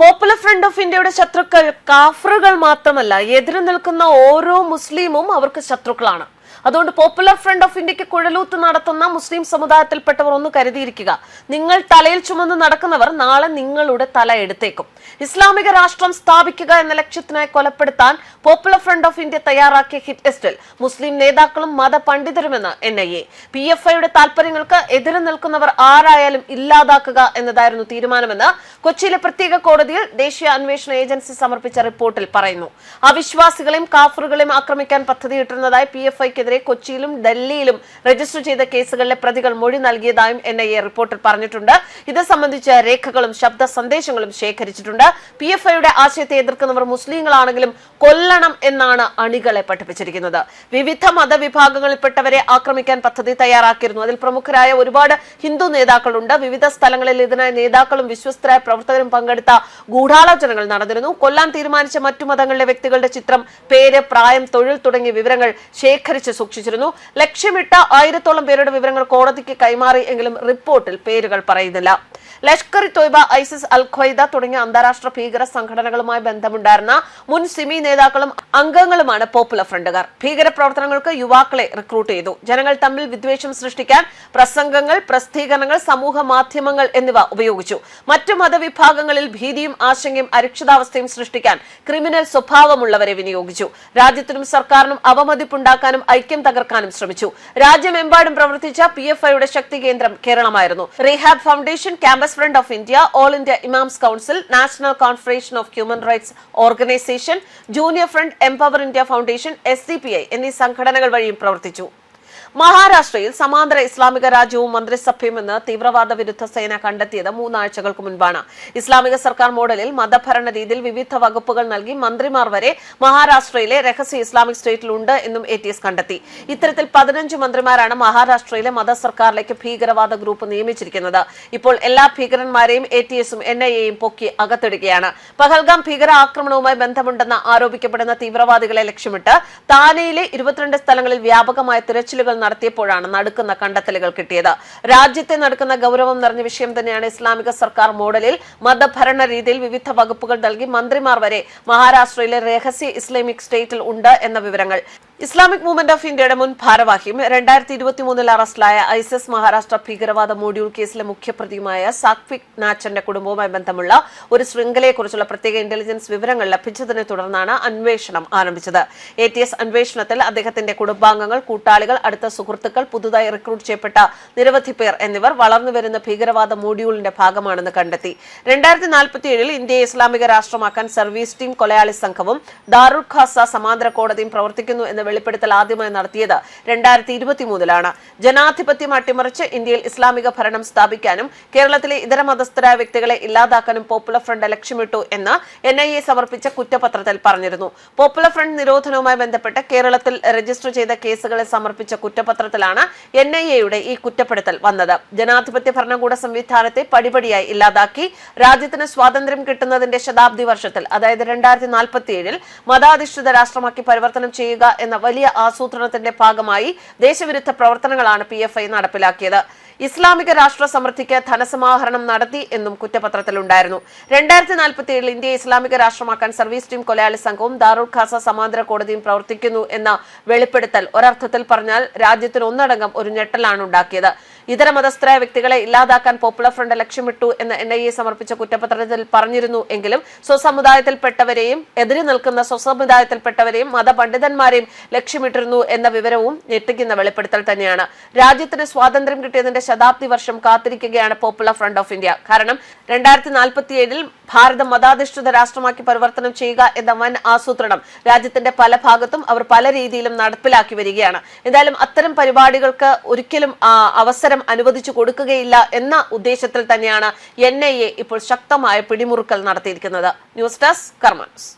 Popular front of ഇന്ത്യയുടെ ശത്രുക്കൾ കാഫറുകൾ മാത്രമല്ല എതിര് നിൽക്കുന്ന ഓരോ മുസ്ലിമും അവർക്ക് ശത്രുക്കളാണ്. അതുകൊണ്ട് പോപ്പുലർ ഫ്രണ്ട് ഓഫ് ഇന്ത്യയ്ക്ക് കുഴലൂത്ത് നടത്തുന്ന മുസ്ലിം സമുദായത്തിൽപ്പെട്ടവർ ഒന്ന് കരുതിയിരിക്കുക. നിങ്ങൾ തലയിൽ ചുമന്ന് നടക്കുന്നവർ നാളെ നിങ്ങളുടെ തല എടുത്തേക്കും. ഇസ്ലാമിക രാഷ്ട്രം സ്ഥാപിക്കുക എന്ന ലക്ഷ്യത്തിനായി കൊലപ്പെടുത്താൻ പോപ്പുലർ ഫ്രണ്ട് ഓഫ് ഇന്ത്യ തയ്യാറാക്കിയ ഹിറ്റ് ലിസ്റ്റിൽ മുസ്ലിം നേതാക്കളും മതപണ്ഡിതരുമെന്ന് N I A P F ഐയുടെ താല്പര്യങ്ങൾക്ക് എതിര് നിൽക്കുന്നവർ ആരായാലും ഇല്ലാതാക്കുക എന്നതായിരുന്നു തീരുമാനമെന്ന് കൊച്ചിയിലെ പ്രത്യേക കോടതിയിൽ ദേശീയ അന്വേഷണ ഏജൻസി സമർപ്പിച്ച റിപ്പോർട്ടിൽ പറയുന്നു. അവിശ്വാസികളെയും കാഫറുകളെയും ആക്രമിക്കാൻ പദ്ധതിയിട്ടിരുന്നതായി പി എഫ് ഐക്കെതിരെ കൊച്ചിയിലും ഡൽഹിയിലും രജിസ്റ്റർ ചെയ്ത കേസുകളിലെ പ്രതികൾ മൊഴി നൽകിയതായും എൻ ഐ എ റിപ്പോർട്ടിൽ പറഞ്ഞിട്ടുണ്ട്. ഇത് സംബന്ധിച്ച രേഖകളും ശബ്ദ സന്ദേശങ്ങളും ശേഖരിച്ചിട്ടുണ്ട്. പി എഫ് ഐയുടെ ആശയത്തെ എതിർക്കുന്നവർ മുസ്ലിങ്ങളാണെങ്കിലും കൊല്ലണം എന്നാണ് അണികളെ പഠിപ്പിച്ചിരിക്കുന്നത്. വിവിധ മതവിഭാഗങ്ങളിൽപ്പെട്ടവരെ ആക്രമിക്കാൻ പദ്ധതി തയ്യാറാക്കിയിരുന്നു. അതിൽ പ്രമുഖരായ ഒരുപാട് ഹിന്ദു നേതാക്കളുണ്ട്. വിവിധ സ്ഥലങ്ങളിൽ ഇതിനായി നേതാക്കളും വിശ്വസ്തരായ പ്രവർത്തകരും പങ്കെടുത്ത ഗൂഢാലോചനകൾ നടന്നിരുന്നു. കൊല്ലാൻ തീരുമാനിച്ച മറ്റു മതങ്ങളിലെ വ്യക്തികളുടെ ചിത്രം പേര് പ്രായം തൊഴിൽ തുടങ്ങിയ വിവരങ്ങൾ ശേഖരിച്ച് സൂക്ഷിച്ചിരുന്നു. ലക്ഷ്യമിട്ട ആയിരത്തോളം പേരുടെ വിവരങ്ങൾ കോടതിക്ക് കൈമാറി എങ്കിലും റിപ്പോർട്ടിൽ പേരുകൾ പറയുന്നില്ല. Lashkar Taiba ISIS al Qaeda തുടങ്ങിയ അന്താരാഷ്ട്ര ഭീകര സംഘടനകളുമായി ബന്ധമുണ്ടായിരുന്ന മുൻ സിമി നേതാക്കളും അംഗങ്ങളുമാണ് പോപ്പുലർ ഫ്രണ്ടുകാർ. ഭീകര പ്രവർത്തനങ്ങൾക്ക് യുവാക്കളെ റിക്രൂട്ട് ചെയ്തു. ജനങ്ങൾ തമ്മിൽ വിദ്വേഷം സൃഷ്ടിക്കാൻ പ്രസംഗങ്ങൾ പ്രസിദ്ധീകരണങ്ങൾ സമൂഹ മാധ്യമങ്ങൾ എന്നിവ ഉപയോഗിച്ചു. മറ്റു മതവിഭാഗങ്ങളിൽ ഭീതിയും ആശങ്കയും അരക്ഷിതാവസ്ഥയും സൃഷ്ടിക്കാൻ ക്രിമിനൽ സ്വഭാവമുള്ളവരെ വിനിയോഗിച്ചു. രാജ്യത്തിനും സർക്കാരിനും അവമതിപ്പുണ്ടാക്കാനും ഐക്യം തകർക്കാനും ശ്രമിച്ചു. രാജ്യമെമ്പാടും പ്രവർത്തിച്ച പി എഫ് ഐയുടെ ശക്തി കേന്ദ്രം കേരളമായിരുന്നു. Rehab foundation campus front of India all India imams council national confederation of human rights organisation junior front empower India foundation S എന്നീ സംഘടനകൾ വഴിയും പ്രവർത്തിച്ചു. മഹാരാഷ്ട്രയിൽ സമാന്തര ഇസ്ലാമിക രാജ്യവും മന്ത്രിസഭയും എന്ന് തീവ്രവാദ വിരുദ്ധ സേന കണ്ടെത്തിയത് മൂന്നാഴ്ചകൾക്ക് മുൻപാണ്. ഇസ്ലാമിക സർക്കാർ മോഡലിൽ മതഭരണ രീതിയിൽ വിവിധ വകുപ്പുകൾ നൽകി മന്ത്രിമാർ വരെ മഹാരാഷ്ട്രയിലെ രഹസ്യ ഇസ്ലാമിക് സ്റ്റേറ്റിലുണ്ട് എന്നും എ കണ്ടെത്തി. ഇത്തരത്തിൽ പതിനഞ്ച് മന്ത്രിമാരാണ് മഹാരാഷ്ട്രയിലെ മത സർക്കാരിലേക്ക് ഭീകരവാദ ഗ്രൂപ്പ് നിയമിച്ചിരിക്കുന്നത്. ഇപ്പോൾ എല്ലാ ഭീകരന്മാരെയും എ ടി എസും എൻ ഐ എയും പൊക്കി അകത്തിടുകയാണ്. പഹൽഗാം ഭീകര ആക്രമണവുമായി ബന്ധമുണ്ടെന്ന് ആരോപിക്കപ്പെടുന്ന തീവ്രവാദികളെ ലക്ഷ്യമിട്ട് താനെയിലെ ഇരുപത്തിരണ്ട് സ്ഥലങ്ങളിൽ വ്യാപകമായ തിരച്ചിലുകൾ നടത്തിയപ്പോഴാണ് നടുക്കുന്ന കണ്ടെത്തലുകൾ കിട്ടിയത്. രാജ്യത്തെ നടക്കുന്ന ഗൗരവം നിറഞ്ഞ വിഷയം തന്നെയാണ് ഇസ്ലാമിക സർക്കാർ മോഡലിൽ മതഭരണ രീതിയിൽ വിവിധ വകുപ്പുകൾ നൽകി മന്ത്രിമാർ വരെ മഹാരാഷ്ട്രയിലെ രഹസ്യ ഇസ്ലാമിക് സ്റ്റേറ്റിൽ ഉണ്ട് എന്ന വിവരങ്ങൾ. ഇസ്ലാമിക് മൂവ്മെന്റ് ഓഫ് ഇന്ത്യയുടെ മുൻ ഭാരവാഹിയും രണ്ടായിരത്തി ഇരുപത്തി മൂന്നിൽ അറസ്റ്റിലായ ഐസിസ് മഹാരാഷ്ട്ര ഭീകരവാദ മോഡ്യൂൾ കേസിലെ മുഖ്യപ്രതിയുമായ സാക്വിക് നാച്ചന്റെ കുടുംബവുമായി ബന്ധമുള്ള ഒരു ശൃംഖലയെക്കുറിച്ചുള്ള പ്രത്യേക ഇന്റലിജൻസ് വിവരങ്ങൾ ലഭിച്ചതിനെ തുടർന്നാണ് അന്വേഷണം ആരംഭിച്ചത്. എ ടി എസ് അന്വേഷണത്തിൽ അദ്ദേഹത്തിന്റെ കുടുംബാംഗങ്ങൾ കൂട്ടാളികൾ അടുത്ത സുഹൃത്തുക്കൾ പുതുതായി റിക്രൂട്ട് ചെയ്യപ്പെട്ട നിരവധി പേർ എന്നിവർ വളർന്നുവരുന്ന ഭീകരവാദ മോഡ്യൂളിന്റെ ഭാഗമാണെന്ന് കണ്ടെത്തി. രണ്ടായിരത്തി നാൽപ്പത്തിയേഴിൽ ഇന്ത്യയെ ഇസ്ലാമിക രാഷ്ട്രമാക്കാൻ സർവീസ് ടീം കൊലയാളി സംഘവും ദാറുൽ ഖാസ സമാന്തര കോടതിയും പ്രവർത്തിക്കുന്നു എന്ന വെളിപ്പെടുത്തൽ ആദ്യമായി നടത്തിയത് രണ്ടായിരത്തി ഇരുപത്തിമൂന്നിലാണ് ജനാധിപത്യം അട്ടിമറിച്ച് ഇന്ത്യയിൽ ഇസ്ലാമിക ഭരണം സ്ഥാപിക്കാനും കേരളത്തിലെ ഇതര മതസ്ഥരായ വ്യക്തികളെ ഇല്ലാതാക്കാനും പോപ്പുലർ ഫ്രണ്ട് ലക്ഷ്യമിട്ടു എന്ന് എൻ ഐ എ സമർപ്പിച്ച കുറ്റപത്രത്തിൽ പറഞ്ഞിരുന്നു. പോപ്പുലർ ഫ്രണ്ട് നിരോധനവുമായി ബന്ധപ്പെട്ട് കേരളത്തിൽ രജിസ്റ്റർ ചെയ്ത കേസുകളെ സമർപ്പിച്ച കുറ്റപത്രത്തിലാണ് എൻ ഐ എയുടെ ഈ കുറ്റപ്പെടുത്തൽ വന്നത്. ജനാധിപത്യ ഭരണകൂട സംവിധാനത്തെ പടിപടിയായി ഇല്ലാതാക്കി രാജ്യത്തിന് സ്വാതന്ത്ര്യം കിട്ടുന്നതിന്റെ ശതാബ്ദി വർഷത്തിൽ അതായത് രണ്ടായിരത്തി നാൽപ്പത്തിയേഴിൽ മതാധിഷ്ഠിത രാഷ്ട്രമാക്കി പരിവർത്തനം ചെയ്യുക എന്ന വലിയ ആസൂത്രണത്തിന്റെ ഭാഗമായി ദേശവിരുദ്ധ പ്രവർത്തനങ്ങളാണ് പി നടപ്പിലാക്കിയത്. ഇസ്ലാമിക രാഷ്ട്ര സമൃദ്ധിക്ക് ധനസമാഹരണം നടത്തി എന്നും കുറ്റപത്രത്തിലുണ്ടായിരുന്നു. രണ്ടായിരത്തി നാൽപ്പത്തി ഏഴിൽ ഇന്ത്യയെ ഇസ്ലാമിക രാഷ്ട്രമാക്കാൻ സർവീസ് ടീം കൊലയാളി സംഘവും ദാറുൽ ഖാസ സമാന്തര കോടതിയും പ്രവർത്തിക്കുന്നു എന്ന വെളിപ്പെടുത്തൽ. ഒരർത്ഥത്തിൽ പറഞ്ഞാൽ രാജ്യത്തിന് ഒന്നടങ്കം ഒരു ഞെട്ടലാണ് ഉണ്ടാക്കിയത്. ഇതര മതസ്ഥരായ വ്യക്തികളെ ഇല്ലാതാക്കാൻ പോപ്പുലർ ഫ്രണ്ട് ലക്ഷ്യമിട്ടു എന്ന് എൻ ഐ എ സമർപ്പിച്ച കുറ്റപത്രത്തിൽ പറഞ്ഞിരുന്നു എങ്കിലും സ്വസമുദായത്തിൽപ്പെട്ടവരെയും എതിരെ നിൽക്കുന്ന സ്വസമുദായത്തിൽപ്പെട്ടവരെയും മതപണ്ഡിതന്മാരെയും ലക്ഷ്യമിട്ടിരുന്നു എന്ന വിവരവും ഞെട്ടിക്കുന്ന വെളിപ്പെടുത്തൽ തന്നെയാണ്. രാജ്യത്തിന് സ്വാതന്ത്ര്യം കിട്ടിയതിന്റെ ശതാബ്ദി വർഷം കാത്തിരിക്കുകയാണ് പോപ്പുലർ ഫ്രണ്ട് ഓഫ് ഇന്ത്യ കാരണം രണ്ടായിരത്തി നാൽപ്പത്തിയേഴിൽ ഭാരതം മതാധിഷ്ഠിത രാഷ്ട്രമാക്കി പരിവർത്തനം ചെയ്യുക എന്ന വൻ ആസൂത്രണം രാജ്യത്തിന്റെ പല ഭാഗത്തും അവർ പല രീതിയിലും നടപ്പിലാക്കി വരികയാണ്. എന്തായാലും അത്തരം പരിപാടികൾക്ക് ഒരിക്കലും ആ, അവസരം അനുവദിച്ചു കൊടുക്കുകയില്ല എന്ന ഉദ്ദേശത്തിൽ തന്നെയാണ് എൻ ഇപ്പോൾ ശക്തമായ പിടിമുറുക്കൽ നടത്തിയിരിക്കുന്നത്. News desk കർമാൻസ്